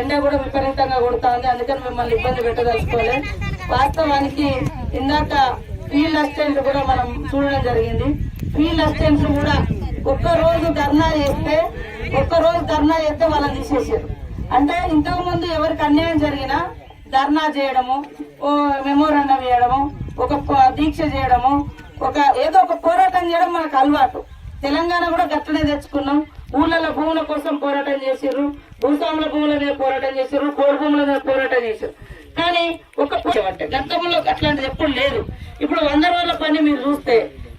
ఎండ కూడా విపరీతంగా కొడుతుంది. అందుకని మిమ్మల్ని ఇబ్బంది పెట్టదలుచుకోలేదు. వాస్తవానికి ఇందాక ఫీల్డ్ అసిస్టెంట్ కూడా మనం చూడడం జరిగింది. ఫీల్డ్ అసిస్టెంట్లు కూడా ఒక్క రోజు ధర్నా చేస్తే ఒక్క రోజు ధర్నా చేస్తే వాళ్ళని తీసేసారు. అంటే ఇంతకు ముందు ఎవరికి అన్యాయం జరిగినా ధర్నా చేయడము ఓ మెమోరాండం వేయడము ఒక దీక్ష చేయడము ఒక ఏదో ఒక పోరాటం చేయడం మనకు అలవాటు. తెలంగాణ కూడా గట్లనే తెచ్చుకున్నాం. ఊళ్ళలో భూముల కోసం పోరాటం చేసిర్రు. భూస్వాముల భూముల మీద పోరాటం చేసిర్రు. కోడి భూముల మీద పోరాటం చేసిర్రు. కానీ ఒక అంటే గతంలో అట్లాంటిది ఎప్పుడు లేదు. ఇప్పుడు వంద రోజుల పని మీరు చూస్తే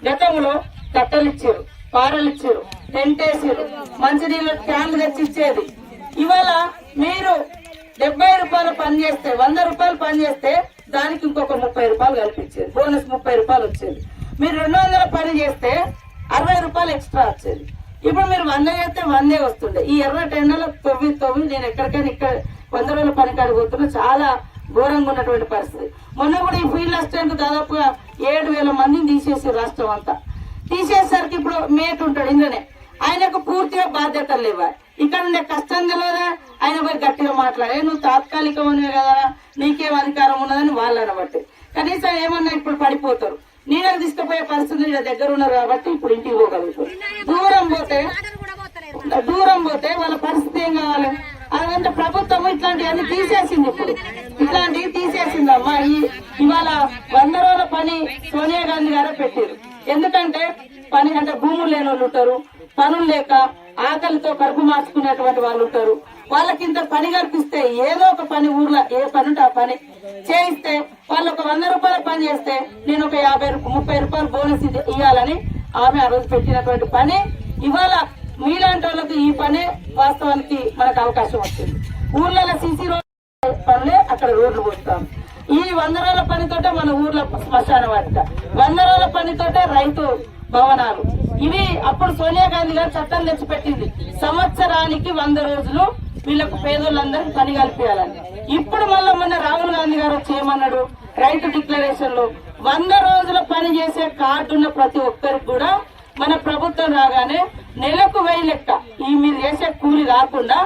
గతంలో కట్టలు ఇచ్చారు పారలు ఇచ్చారు టెంట్ వేసారు మంచినీళ్ళ క్యాన్లు తెచ్చి ఇచ్చేది ఇవాళ మీరు డెబ్బై రూపాయలు పని చేస్తే వంద రూపాయలు పని చేస్తే దానికి ఇంకొక ముప్పై రూపాయలు కల్పించేది. బోనస్ ముప్పై రూపాయలు వచ్చేది. మీరు రెండు వందల పని చేస్తే అరవై రూపాయలు ఎక్స్ట్రా వచ్చేది. ఇప్పుడు మీరు వంద చేస్తే వందే వస్తుండే ఈ ఎర్ర టెండలో తొవ్వి తొవ్వి నేను ఎక్కడికైనా ఇక్కడ వంద రోజుల పని కాడిపోతున్నా చాలా ఘోరంగా ఉన్నటువంటి పరిస్థితి. మొన్న కూడా ఈ ఫీల్డ్ అసిస్టెంట్ దాదాపుగా ఏడు వేల మందిని తీసేసి రాష్ట్రం అంతా. తీసేసరికి ఇప్పుడు మేట్ ఉంటాడు ఇందులోనే. ఆయనకు పూర్తిగా బాధ్యతలు లేవా? ఇక్కడ ఉండే కష్టం తెలియదా? ఆయన పోయి గట్టిగా మాట్లాడే నువ్వు తాత్కాలికమనే కదా నీకేం అధికారం ఉన్నదని వాళ్ళు అనబట్టి కనీసం ఏమన్నా ఇప్పుడు పడిపోతారు. నీళ్ళకి తీసుకుపోయే పరిస్థితి దగ్గర ఉన్నారు కాబట్టి ఇప్పుడు ఇంటికి పోగలుగుతాం. దూరం పోతే దూరం పోతే వాళ్ళ పరిస్థితి ఏం కావాలి? అదంటే ప్రభుత్వం ఇట్లాంటివన్నీ తీసేసింది ఇప్పుడు. ఇట్లాంటివి తీసేసిందమ్మా. ఈ ఇవాళ వంద రోజుల పని సోనియా గాంధీ గారే పెట్టారు. ఎందుకంటే పని అంటే భూములు లేని వాళ్ళు ఉంటారు పనులు లేక ఆకలితో కడుపు మార్చుకునేటువంటి వాళ్ళు ఉంటారు. వాళ్ళకి ఇంత పని కల్పిస్తే ఏదో ఒక పని ఊర్లో ఏ పని ఉంటే ఆ పని చేయిస్తే వాళ్ళు ఒక వంద రూపాయల పని చేస్తే నేను ఒక యాభై ముప్పై రూపాయలు బోనస్ ఇవ్వాలని ఆమె ఆ రోజు పెట్టినటువంటి పని. ఇవాళ మీలాంటి వాళ్ళకి ఈ పనే వాస్తవానికి మనకు అవకాశం వచ్చింది. ఊర్లలో సీసీ రోడ్ పనులే అక్కడ రోడ్లు పోస్తాం. ఈ వంద రోజుల పనితోటే మన ఊర్లో శ్మశాన వాటిక. వంద రోజుల పనితోటే రైతు భవనాలు. ఇవి అప్పుడు సోనియా గాంధీ గారు చట్టం తెచ్చిపెట్టింది. సంవత్సరానికి వంద రోజులు వీళ్ళకు పేదోళ్ళందరికీ పని కల్పించాలని ఇప్పుడు మళ్ళీ మొన్న రాహుల్ గాంధీ గారు వచ్చి ఏమన్నాడు రైతు డిక్లరేషన్లో వంద రోజుల పని చేసే కార్డు ఉన్న ప్రతి ఒక్కరికి కూడా మన ప్రభుత్వం రాగానే నెలకు వెయ్యి లెక్క ఈ మీరు చేసే కూలి కాకుండా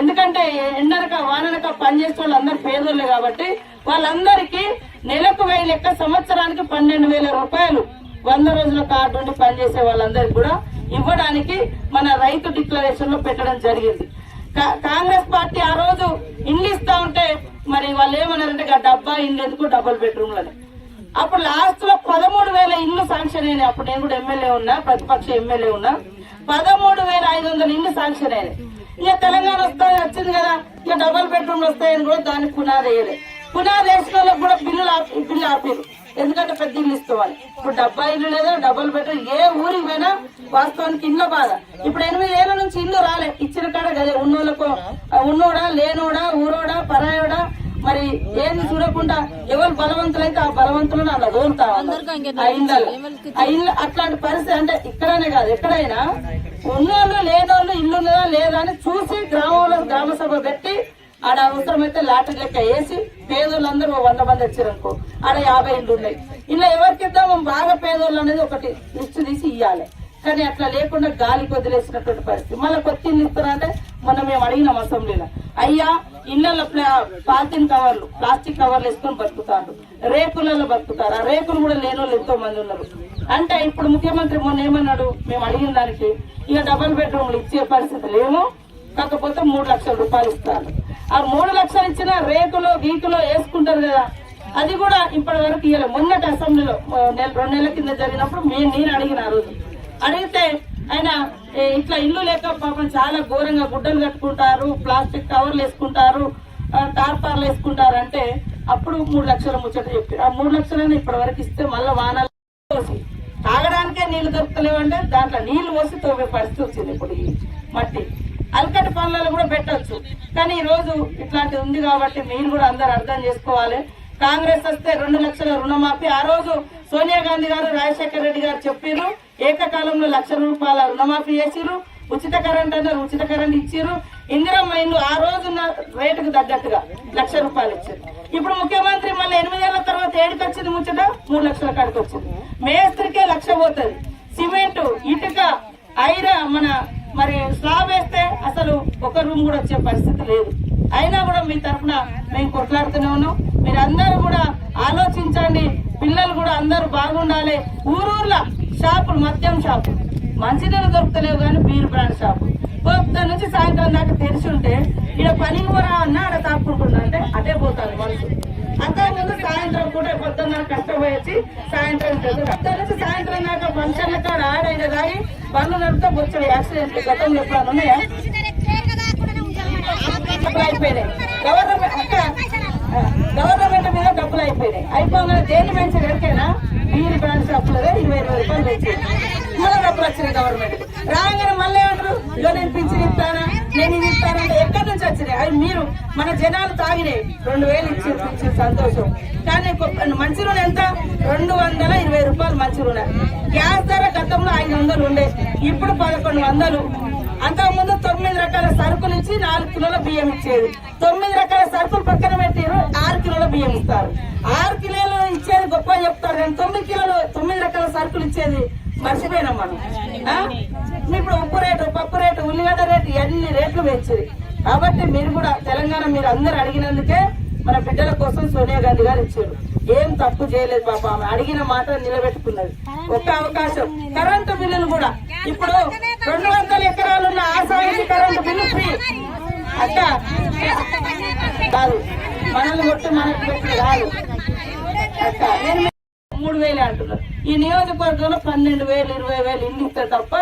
ఎందుకంటే ఎండనక వాననక పనిచేసే వాళ్ళందరూ పేదోళ్ళు కాబట్టి వాళ్ళందరికీ నెలకు వెయ్యి లెక్క సంవత్సరానికి పన్నెండు వేల రూపాయలు వంద రోజుల కార్డు ఉండి పనిచేసే వాళ్ళందరికీ కూడా ఇవ్వడానికి మన రైతు డిక్లరేషన్లో పెట్టడం జరిగింది. కాంగ్రెస్ పార్టీ ఆ రోజు ఇండ్లు ఇస్తా ఉంటే మరి వాళ్ళు ఏమన్నారంటే ఆ డబ్బా ఇండ్లు ఎందుకు? డబుల్ బెడ్రూమ్లని అప్పుడు లాస్ట్లో పదమూడు వేల ఇండ్లు శాంక్షన్ అయినాయి. అప్పుడు నేను కూడా ఎమ్మెల్యే ఉన్నా ప్రతిపక్ష ఎమ్మెల్యే ఉన్నా. పదమూడు వేల ఐదు వందల ఇండ్లు శాంక్షన్ అయినాయి. ఇక తెలంగాణ వస్తాయి వచ్చింది కదా. ఇక డబుల్ బెడ్రూమ్లు వస్తాయని కూడా దానికి పునాది వేయలేదు పునాది వేసిన వాళ్ళకి కూడా బిల్లులు ఆపి బిల్లు ఆపారు. ఎందుకంటే పెద్ద ఇల్లు ఇస్తామని ఇప్పుడు డబ్బా ఇల్లు లేదా డబల్ బెడ్రూమ్ ఏ ఊరికి పోయినా వాస్తవానికి ఇల్లు బాధ. ఇప్పుడు ఎనిమిది ఏళ్ళ నుంచి ఇల్లు రాలే. ఇచ్చిన కాడ గదే ఉన్నోళ్ళకు ఉన్నోడా లేనోడా ఊరోడా పరాయోడా? మరి ఏంది చూడకుండా ఎవరు బలవంతులైతే ఆ బలవంతులను అలా దోలుతా ఉన్నారు. ఆ ఇళ్ళలో. ఆ ఇల్లు అట్లాంటి పరిస్థితి అంటే ఇక్కడనే కాదు. ఎక్కడైనా ఉన్నోళ్ళు లేనోళ్ళు ఇల్లు ఉన్నదా లేదా అని చూసి గ్రామంలో గ్రామ సభ పెట్టి ఆడ అవసరమైతే లాటరీ లెక్క వేసి పేదోళ్ళందరూ ఓ వంద మంది వచ్చారనుకో ఆడ యాభై ఇల్లు ఉన్నాయి. ఇలా ఎవరికిద్దాం బాగా పేదోళ్ళు అనేది ఒకటి లిస్ట్ తీసి ఇవ్వాలి కానీ అట్లా లేకుండా గాలికి వదిలేసినటువంటి పరిస్థితి. మళ్ళీ కొత్త ఇల్లు ఇస్తారంటే మొన్న మేము అడిగినాం అసెంబ్లీలో అయ్యా ఇళ్ళలో పాలిథిన్ కవర్లు ప్లాస్టిక్ కవర్లు వేసుకొని బతుకుతారు. రేకులలో బతుకుతారు? ఆ రేకులు కూడా లేని వాళ్ళు ఎంతో మంది ఉన్నారు. అంటే ఇప్పుడు ముఖ్యమంత్రి మొన్న ఏమన్నాడు? మేము అడిగిన దానికి ఇక డబల్ బెడ్రూమ్లు ఇచ్చే పరిస్థితి లేము కాకపోతే మూడు లక్షల రూపాయలు ఇస్తారు. ఆ మూడు లక్షలు ఇచ్చిన రేకులో గీకులో వేసుకుంటారు కదా. అది కూడా ఇప్పటి వరకు ఇవ్వలేదు మొన్నటి అసెంబ్లీలో నెల రెండు నెలల కింద జరిగినప్పుడు మేము నేను అడిగిన ఆ రోజు. అడిగితే ఆయన ఇట్లా ఇల్లు లేక పాపం చాలా ఘోరంగా గుడ్డలు కట్టుకుంటారు ప్లాస్టిక్ కవర్లు వేసుకుంటారు టార్పార్లు వేసుకుంటారు అంటే అప్పుడు మూడు లక్షల ముచ్చట చెప్పి ఆ మూడు లక్షలైనా ఇప్పటి వరకు ఇస్తే మళ్ళీ వానాలు పోసి తాగడానికే నీళ్ళు దొరుకుతలేవంటే దాంట్లో నీళ్ళు పోసి తోమే పరిస్థితి వచ్చింది ఇప్పుడు ఈ మట్టి. పనులలో కూడా పెట్టచ్చు. కానీ ఈ రోజు ఇట్లాంటిది ఉంది కాబట్టి మీరు కూడా అందరు అర్థం చేసుకోవాలి. కాంగ్రెస్ వస్తే రెండు లక్షల రుణమాఫీ. ఆ రోజు సోనియా గాంధీ గారు రాజశేఖర రెడ్డి గారు చెప్పారు ఏకకాలంలో లక్ష రూపాయల రుణమాఫీ చేసిరు ఉచిత కరెంట్ అన్నారు ఉచిత కరెంట్ ఇచ్చిర్రు. ఇందిరమ్మ ఇల్లు ఆ రోజున్న రేటుకు తగ్గట్టుగా లక్ష రూపాయలు ఇచ్చారు ఇప్పుడు ముఖ్యమంత్రి మళ్ళీ ఎనిమిదేళ్ళ తర్వాత ఏడుకి వచ్చింది ముచ్చట? మూడు లక్షల కాడికి వచ్చింది మేస్త్రికే లక్ష పోతుంది. సిమెంట్ ఇటుక ఐరా మన మరి స్లాబ్ వేస్తే అసలు ఒక రూమ్ కూడా వచ్చే పరిస్థితి లేదు. అయినా కూడా మీ తరఫున మేము కొట్లాడుతూనే ఉన్నాం. మీరు అందరూ కూడా ఆలోచించండి. పిల్లలు కూడా అందరూ బాగుండాలి. ఊరూర్ల షాపులు మద్యం షాపు. మంచినీళ్ళు దొరుకుతలేవు కానీ బీర్ బ్రాండ్ షాపు. పొద్దున్న నుంచి సాయంత్రం దాకా తెరిచి ఉంటే ఇక్కడ పని కూడా అన్నా ఆడ తాపుకుంటున్నా అంటే అదే పోతాను మనసు అంతకుముందు సాయంత్రం కూడా పొద్దున్న కష్టపోయి వచ్చి సాయంత్రం చదువు నుంచి సాయంత్రం దాకా ఫంక్షన్ల కాడ ఆడైన కానీ బండ్లు నడిపితే వచ్చాడు యాక్సిడెంట్ గతంలో ఎప్పుడన్నా ఉన్నాయా? డబ్బులు అయిపోయినాయి గవర్నమెంట్ అక్క గవర్నమెంట్ మీద డబ్బులు అయిపోయినాయి అయిపోగానే దేని మంచి ఎక్కడికైనా వీరి బ్రాండ్ షాపులుగా ఇరవై ఇరవై రూపాయలు తెచ్చింది మళ్ళీ డబ్బులు వచ్చినాయి గవర్నమెంట్ రాగానే మళ్ళీ ఏమంటారు? ఇదో నేను పింఛన్ ఇస్తానా? నేను ఇది ఇస్తానంటే ఎక్కడి నుంచి వచ్చినాయి? అవి మీరు మన జనాలు తాగినాయి. రెండు వేలు ఇచ్చి సంతోషం. కానీ మంచి నూనె ఎంత? రెండు వందల ఇరవై రూపాయలు మంచి నూనె గ్యాస్ ధర గతంలో ఐదు వందలు ఉండే. ఇప్పుడు పదకొండు వందలు. అంతకుముందు తొమ్మిది రకాల సరుకులు ఇచ్చి నాలుగు కిలోల బియ్యం ఇచ్చేది. తొమ్మిది రకాల సరుకులు పక్కన పెట్టారు ఆరు కిలోల బియ్యం ఇస్తారు. ఆరు కిలోలు ఇచ్చేది గొప్ప చెప్తారు కానీ తొమ్మిది కిలోలు తొమ్మిది రకాల సరుకులు ఇచ్చేది మర్చిపోయినాం మనం. ఇప్పుడు ఉప్పు రేటు పప్పు రేటు ఉల్లిగడ్డ రేటు ఎన్ని రేట్లు పెంచింది కాబట్టి మీరు కూడా తెలంగాణ మీరు అందరు అడిగినందుకే మన బిడ్డల కోసం సోనియా గాంధీ గారు ఇచ్చారు. ఏం తప్పు చేయలేదు పాప ఆమె అడిగిన మాట నిలబెట్టుకున్నది. ఒక్క అవకాశం. కరెంటు బిల్లులు కూడా. ఇప్పుడు రెండు వందల ఎకరాలు ఉన్న ఆసాయి కరెంటు బిల్లు ఫ్రీ. అక్క కాదు. మనల్ని కొట్టి మనకు పెట్టి కాదు. అక్క నేను మూడు వేలు అంటున్నారు ఈ నియోజకవర్గంలో పన్నెండు వేలు ఇరవై వేలు ఇల్లు ఇస్తే తప్ప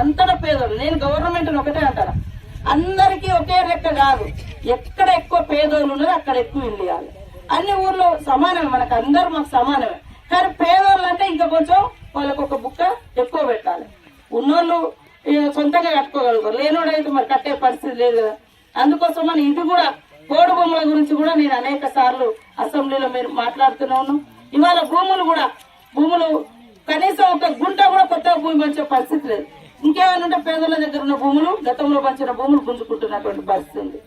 అంతటా పేదోళ్ళు. నేను గవర్నమెంట్ ఒకటే అంటాను? అందరికీ ఒకే లెక్క కాదు. ఎక్కడ ఎక్కువ పేదోళ్ళు ఉన్నారో అక్కడ ఎక్కువ ఇల్లు ఇవ్వాలి అన్ని ఊర్లో సమానమే మనకు అందరు మాకు సమానమే. కానీ పేదోళ్ళు అంటే ఇంకా కొంచెం వాళ్ళకు ఒక బుక్క ఎక్కువ పెట్టాలి. ఉన్నోళ్ళు సొంతంగా కట్టుకోగలుగుతారు. లేనోడు అయితే మరి కట్టే పరిస్థితి లేదు కదా. అందుకోసం మన ఇది కూడా కోడి భూముల గురించి కూడా నేను అనేక సార్లు అసెంబ్లీలో మీరు మాట్లాడుతున్నాను ఇవాళ భూములు కూడా భూములు కనీసం ఒక గుంట కూడా కొత్తగా భూమి పంచే పరిస్థితి లేదు. ఇంకేమైనా ఉంటే పేదల దగ్గర ఉన్న భూములు గతంలో పంచిన భూములు గుంజుకుంటున్నటువంటి పరిస్థితి ఉంది.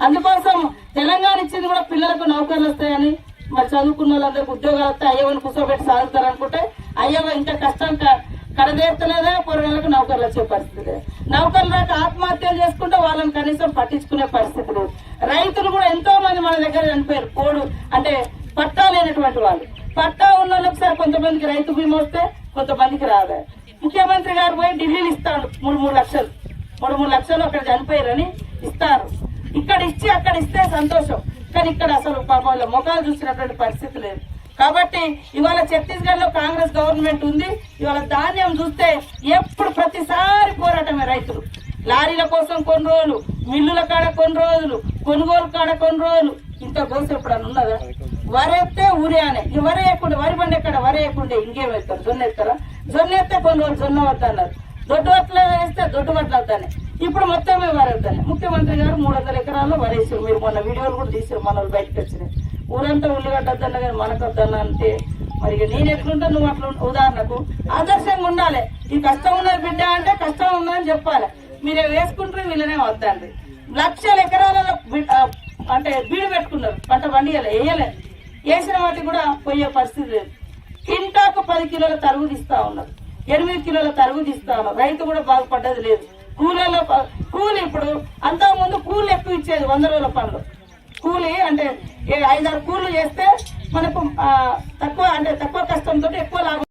అందుకోసం తెలంగాణ ఇచ్చింది కూడా పిల్లలకు నౌకర్లు వస్తాయని మరి చదువుకున్న వాళ్ళందరికీ ఉద్యోగాలు వస్తాయి అయ్యవని కూర్చోబెట్టి సాగుతారనుకుంటే అయ్యవ ఇంకా కష్టం క- కడదేర్తలేదా పొరగాళ్ళకు నౌకర్లు వచ్చే పరిస్థితి లేదు. నౌకర్లు రాక ఆత్మహత్యలు చేసుకుంటే వాళ్ళని కనీసం పట్టించుకునే పరిస్థితి లేదు. రైతులు కూడా ఎంతో మంది మన దగ్గర చనిపోయారు కోడు అంటే పట్టా లేనటువంటి వాళ్ళు. పట్టా ఉన్న వాళ్ళకి సార్ కొంతమందికి రైతు బీమా వస్తే కొంతమందికి రాదు ముఖ్యమంత్రి గారు పోయి ఢిల్లీలు ఇస్తాడు. మూడు మూడు లక్షలు. మూడు మూడు లక్షలు అక్కడ చనిపోయారని ఇస్తారు. ఇక్కడ ఇచ్చి అక్కడ ఇస్తే సంతోషం. కానీ ఇక్కడ అసలు పాపం ముఖాలు చూసినటువంటి పరిస్థితి లేదు. కాబట్టి ఇవాళ ఛత్తీస్గఢ్లో కాంగ్రెస్ గవర్నమెంట్ ఉంది. ఇవాళ ధాన్యం చూస్తే ఎప్పుడు ప్రతిసారి పోరాటమే రైతులు. లారీల కోసం కొన్ని రోజులు మిల్లుల కాడ కొన్ని రోజులు కొనుగోలు కాడ కొన్ని రోజులు. ఇంత గోస ఎప్పుడన్నా ఉన్నదా? వరేస్తే ఊరే అనే. ఈ వరేయకుండా వేయకుండా వరి పండు ఎక్కడ వరేయకుండా వేయకుండా ఇంకేం వేస్తారు? జొన్న వేస్తారా? జొన్న ఎత్తే కొన్ని రోజులు జొన్న వద్ద దొడ్డు వడ్లు వేస్తే దొడ్డు వడ్లు అవుతాయి ఇప్పుడు మొత్తమే వరి ముఖ్యమంత్రి గారు మూడు వందల ఎకరాల్లో వరేసారు. మీరు మొన్న వీడియోలు కూడా తీసారు మన బయటకు వచ్చినాయి. ఊరంతా ఉల్లిగడ్డ వద్దన్నా కానీ మనకు వద్దన్నా అంటే మరి నేను ఎట్లుంటా నువ్వు అట్లా ఉదాహరణకు ఆదర్శంగా ఉండాలి. ఈ కష్టం ఉన్నది బిడ్డ అంటే కష్టం ఉందని చెప్పాలి. మీరు వేసుకుంటారు వీళ్ళనే వద్దండి లక్షల ఎకరాలలో అంటే బీడు పెట్టుకున్నారు. పంట పండియలే వేయలేదు వేసిన వాటికి కూడా పోయే పరిస్థితి లేదు. కింటాకు పది కిలోల తరుగు తీస్తా ఉన్నారు. ఎనిమిది కిలోల తరుగు తీస్తా ఉన్నారు. రైతు కూడా బాగుపడ్డది లేదు. కూలీలో కూలి ఇప్పుడు అంతకు ముందు కూలి ఎక్కువ ఇచ్చేది వంద రోజుల పనులు. కూలి అంటే ఏ ఐదారు కూలీలు చేస్తే మనకు తక్కువ అంటే తక్కువ కష్టంతో ఎక్కువ లాభం